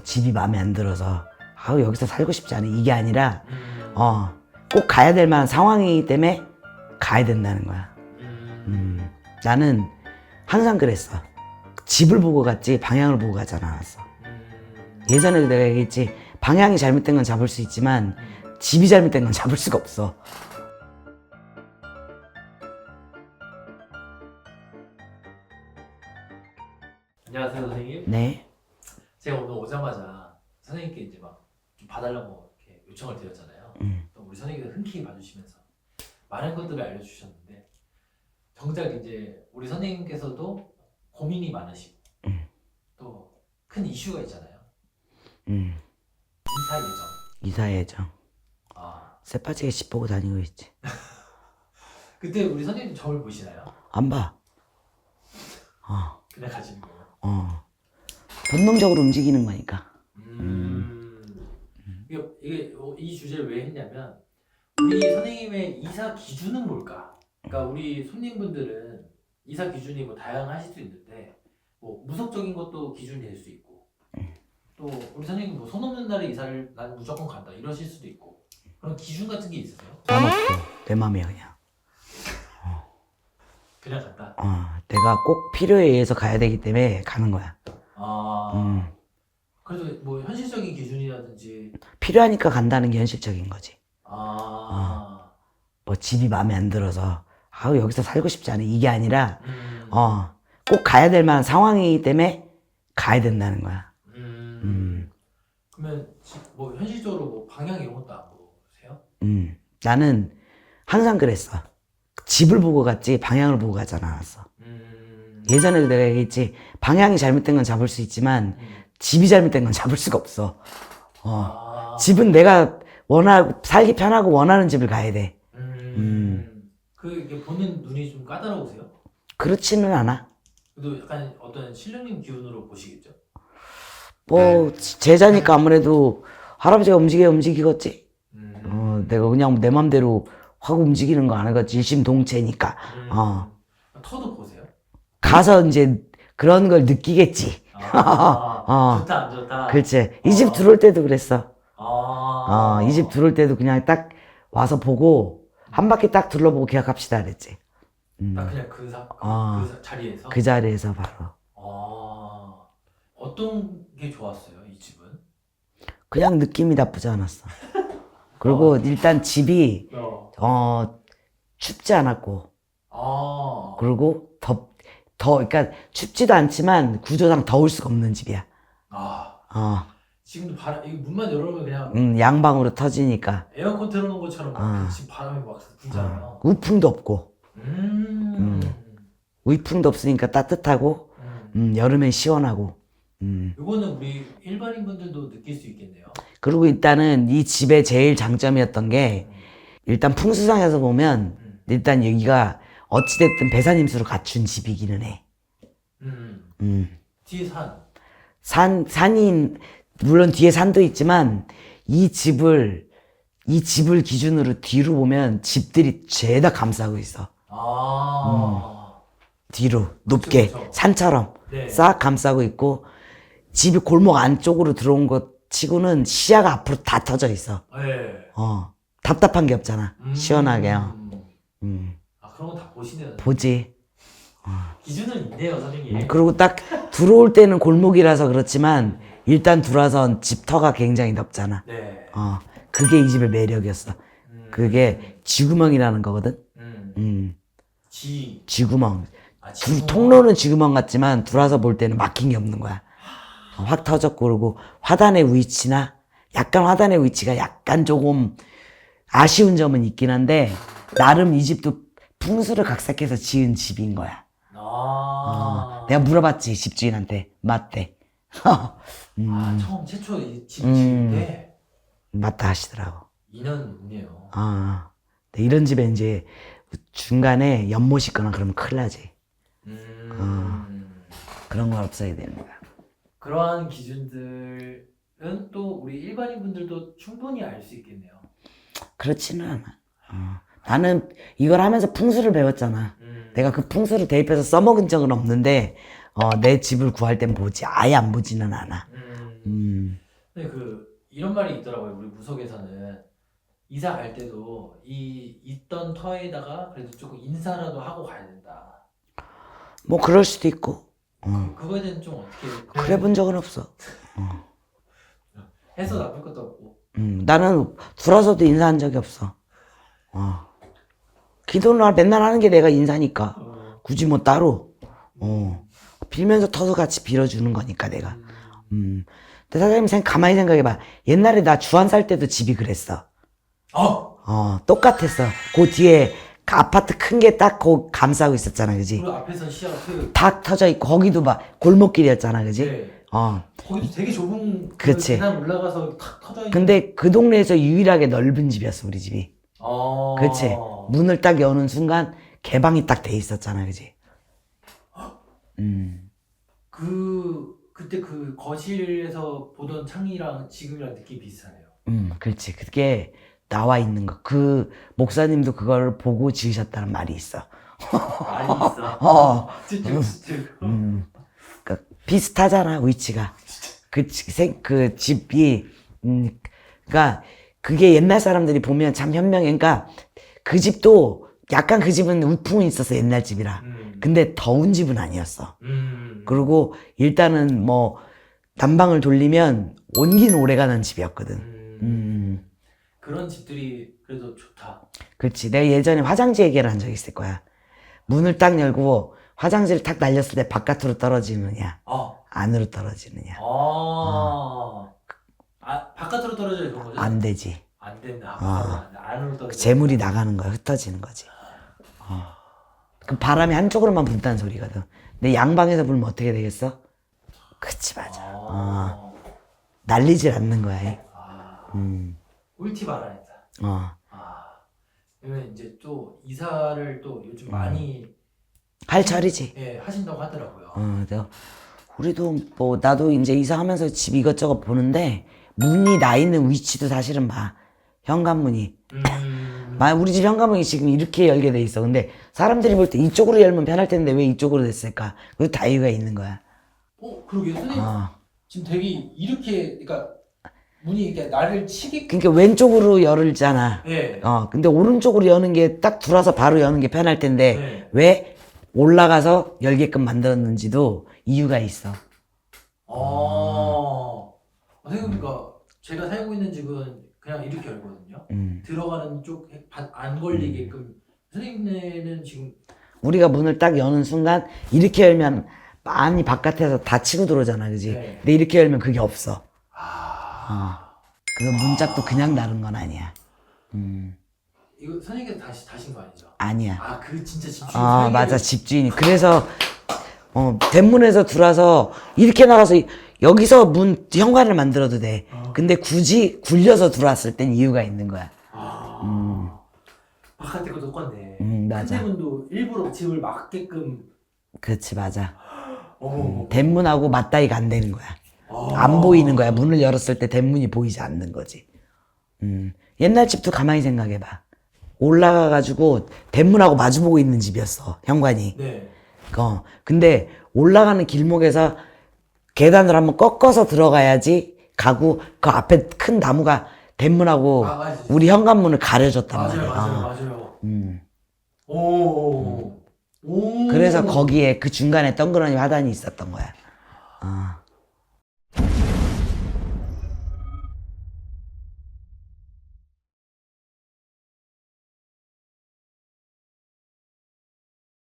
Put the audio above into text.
집이 마음에 안 들어서 아우 여기서 살고 싶지 않아 이게 아니라 음. 어꼭 가야 될 만한 상황이기 때문에 가야 된다는 거야. 음. 음, 나는 항상 그랬어. 집을 보고 갔지 방향을 보고 가지 않았어. 음. 예전에도 내가 얘기했지 방향이 잘못된 건 잡을 수 있지만 집이 잘못된 건 잡을 수가 없어. 안녕하세요 선생님. 네. 오자마자 선생님께 이제 막 좀 봐달라고 이렇게 요청을 드렸잖아요. 음. 또 우리 선생님께서 흔쾌히 봐주시면서 많은 것들을 알려주셨는데 정작 이제 우리 선생님께서도 고민이 많으시고 음. 또 큰 이슈가 있잖아요. 음, 이사 예정. 이사 예정. 아 새빠지게 집 보고 다니고 있지. 그때 우리 선생님 저를 보시나요? 안 봐. 어, 그냥 가시는 거예요. 어. 본능적으로 움직이는 거니까. 음. 이게, 이게 이 주제를 왜 했냐면 우리 선생님의 이사 기준은 뭘까? 그러니까 우리 손님분들은 이사 기준이 뭐 다양하실 수 있는데 뭐 무속적인 것도 기준이 될 수 있고 또 우리 선생님 뭐 손 없는 날에 이사를 난 무조건 간다 이러실 수도 있고 그런 기준 같은 게 있으세요? 난 없어. 내 맘이야 그냥. 그냥 간다. 어, 내가 꼭 필요에 의해서 가야 되기 때문에 가는 거야. 아 음, 그래도 뭐 현실적인 기준이라든지 필요하니까 간다는 게 현실적인 거지. 아 뭐 집이 마음에 안 들어서 아우 여기서 살고 싶지 않아 이게 아니라 음, 어 꼭 가야 될 만한 상황이기 때문에 가야 된다는 거야. 음. 음, 그러면 지- 뭐 현실적으로 뭐 방향 이런 것도 안 보세요? 음. 나는 항상 그랬어. 집을 보고 갔지 방향을 보고 가지 않았어. 음. 예전에도 내가 얘기했지 방향이 잘못된 건 잡을 수 있지만 음. 집이 잘못된 건 잡을 수가 없어. 어. 아. 집은 내가 원하고 살기 편하고 원하는 집을 가야 돼. 음. 그 이게 보는 눈이 좀 까다로우세요? 그렇지는 않아. 그래도 약간 어떤 신령님 기운으로 보시겠죠? 뭐 제자니까 아무래도 할아버지가 움직여 움직이겠지. 음. 어, 내가 그냥 내 맘대로 확 움직이는 거안 하겠지. 일심동체니까. 음. 어. 터도? 가서 이제 그런 걸 느끼겠지. 아, 어. 좋다 안 좋다. 그렇지. 이 집 들어올 때도 그랬어. 아. 어, 이 집 들어올 때도 그냥 딱 와서 보고 한 바퀴 딱 둘러보고 계약합시다 그랬지. 음, 딱 그냥 그, 사, 그, 아. 그 사- 자리에서. 그 자리에서 바로. 아. 어떤 게 좋았어요 이 집은? 그냥 느낌이 나쁘지 않았어. 그리고 일단 집이 어. 어 춥지 않았고 아. 그리고 더, 더 그러니까 춥지도 않지만 구조상 더울 수가 없는 집이야. 아. 어, 지금도 바람 이 문만 열어놓으면 그냥 음, 양방으로 터지니까 에어컨 틀어놓은 것처럼 막 아. 지금 바람이 막 불잖아요. 어, 우풍도 없고 음. 우이풍도 없으니까 따뜻하고 음. 음, 여름엔 시원하고 음. 이거는 우리 일반인 분들도 느낄 수 있겠네요. 그리고 일단은 이 집의 제일 장점이었던 게 일단 풍수상에서 보면 음. 일단 여기가 어찌됐든 배산임수로 갖춘 집이기는 해. 음. 음. 뒤에 산. 산, 산이, 물론 뒤에 산도 있지만, 이 집을, 이 집을 기준으로 뒤로 보면 집들이 죄다 감싸고 있어. 아. 뒤로, 높게, 그쵸, 그쵸. 산처럼 네. 싹 감싸고 있고, 집이 골목 안쪽으로 들어온 것 치고는 시야가 앞으로 다 터져 있어. 네. 어, 답답한 게 없잖아. 음. 시원하게요. 음, 아 그런 거 다 보시네요. 보지. 기준은 있네요, 선생님. 그리고 딱 들어올 때는 골목이라서 그렇지만, 일단 들어와선 집터가 굉장히 넓잖아. 네. 어, 그게 이 집의 매력이었어. 음. 그게 쥐구멍이라는 거거든. 음. 음, 지. 쥐구멍. 아, 둘, 지붕. 통로는 쥐구멍 같지만 들어와서 볼 때는 막힌 게 없는 거야. 어, 확 터졌고 그러고 화단의 위치나 약간 화단의 위치가 약간 조금 아쉬운 점은 있긴 한데 나름 이 집도 풍수를 각색해서 지은 집인 거야. 아. 어, 내가 물어봤지 집주인한테 맞대. 음, 아 처음 최초 이 집 음. 지은데 맞다 하시더라고. 인연 있네요. 아, 근데 이런 집에 이제 중간에 연못 있거나 그러면 큰일 나지. 음. 그런 건 없어야 되는 거야. 그러한 기준들은 또 우리 일반인 분들도 충분히 알 수 있겠네요. 그렇지는 않아. 어. 나는 이걸 하면서 풍수를 배웠잖아. 음. 내가 그 풍수를 대입해서 써먹은 적은 없는데, 어, 내 집을 구할 땐 보지. 아예 안 보지는 않아. 음. 음. 근데 그 이런 말이 있더라고요. 우리 무속에서는 이사 갈 때도 이 있던 터에다가 그래도 조금 인사라도 하고 가야 된다. 뭐 그럴 수도 있고. 어. 그, 그거에 대해서 좀 어떻게 그래 본 적은 없어. 해서 나쁠 것도 없고. 음, 나는 들어서도 인사한 적이 없어. 어. 기도를 맨날 하는 게 내가 인사니까. 어, 굳이 뭐 따로. 어. 빌면서 터도 같이 빌어주는 거니까 내가. 음, 음. 근데 사장님 생 가만히 생각해봐. 옛날에 나 주한 살 때도 집이 그랬어. 어, 어, 똑같았어. 그 뒤에 그 아파트 큰 게딱그 감싸고 있었잖아, 그지? 그 앞에서 시야 그탁 터져 있고, 거기도 막 골목길이었잖아, 그지? 네. 어. 거기도 되게 좁은 그 그치. 계단 올라가서 탁 터져 있는. 근데 그 동네에서 유일하게 넓은 집이었어, 우리 집이. 어. 그치? 문을 딱 여는 순간 개방이 딱 돼 있었잖아, 그지? 음. 그 그때 그 거실에서 보던 창이랑 지금이랑 느낌 비슷하네요. 음, 그렇지. 그게 나와 있는 거. 그 목사님도 그걸 보고 지으셨다는 말이 있어. 많이 있어. 어. 쭈쭈 쭈쭈. 음. 그러니까 비슷하잖아, 위치가. 그, 지- 생- 그 집이, 음, 그니까, 그게 옛날 사람들이 보면 참 현명해. 그니까, 그 집도 약간 그 집은 우풍이 있었어, 옛날 집이라. 음. 근데 더운 집은 아니었어. 음. 그리고 일단은 뭐, 난방을 돌리면 온기는 오래 가는 집이었거든. 음. 음, 그런 집들이 그래도 좋다. 그렇지. 내가 예전에 화장지 얘기를 한적 있을 거야. 문을 딱 열고 화장지를 탁 날렸을 때 바깥으로 떨어지느냐, 어. 안으로 떨어지느냐. 아. 아 바깥으로 떨어져야 그런 거죠? 안 되지. 안 된다. 아. 안으로 그 떨어져. 재물이 나가는 거야, 흩어지는 거지. 어. 그 바람이 한쪽으로만 분다는 소리거든. 근데 양방에서 불면 어떻게 되겠어? 그치, 맞아. 아. 날리질 않는 거야. 이. 아. 음, 꿀팁 알아냈다. 어. 아. 그러면 이제 또 이사를 또 요즘 음. 많이 할 절이지. 예, 하신다고 하더라고요. 어, 내가, 우리도 뭐, 나도 이제 이사하면서 집 이것저것 보는데, 문이 나 있는 위치도 사실은 봐. 현관문이. 음. 마 우리 집 현관문이 지금 이렇게 열게 돼 있어. 근데 사람들이 볼 때 이쪽으로 열면 편할 텐데 왜 이쪽으로 됐을까? 그 다 이유가 있는 거야. 어, 그러게 선생님 어. 지금 되게 이렇게 그러니까 문이 이렇게 나를 치게 그러니까 왼쪽으로 열잖아. 예. 어, 근데 오른쪽으로 여는 게 딱 들어와서 바로 여는 게 편할 텐데 네. 왜 올라가서 열게끔 만들었는지도 이유가 있어. 아. 생각해보니까 제가 살고 있는 집은 그냥 이렇게 열거든요. 음. 들어가는 쪽 안 걸리게끔 선생님네는 지금 우리가 문을 딱 여는 순간 이렇게 열면 많이 바깥에서 다 치고 들어오잖아, 그지? 네. 근데 이렇게 열면 그게 없어. 아. 그거 문짝도 그냥 다른 건 아니야. 음, 이거 선생님께서 다시 다신 거 아니죠? 아니야. 아, 그 진짜 집주인 아, 맞아. 집주인이. 그래서, 어, 대문에서 들어와서 이렇게 나가서 이- 여기서 문, 현관을 만들어도 돼. 어. 근데 굳이 굴려서 들어왔을 땐 이유가 있는 거야. 아. 바깥에 거 똑같네. 음, 맞아. 큰대문도 일부러 집을 막게끔 그렇지, 맞아. 어머. 대문하고 맞다이가 안 되는 거야. 아. 안 보이는 거야. 문을 열었을 때 대문이 보이지 않는 거지. 음. 옛날 집도 가만히 생각해봐. 올라가가지고 대문하고 마주보고 있는 집이었어. 현관이. 네. 어. 근데 올라가는 길목에서 계단을 한번 꺾어서 들어가야지 가고 그 앞에 큰 나무가 대문하고 아, 맞아. 우리 현관문을 가려줬단 맞아요, 말이야. 맞아요, 어. 맞아요. 음. 오. 오. 그래서 거기에 그 중간에 덩그러니 화단이 있었던 거야. 어.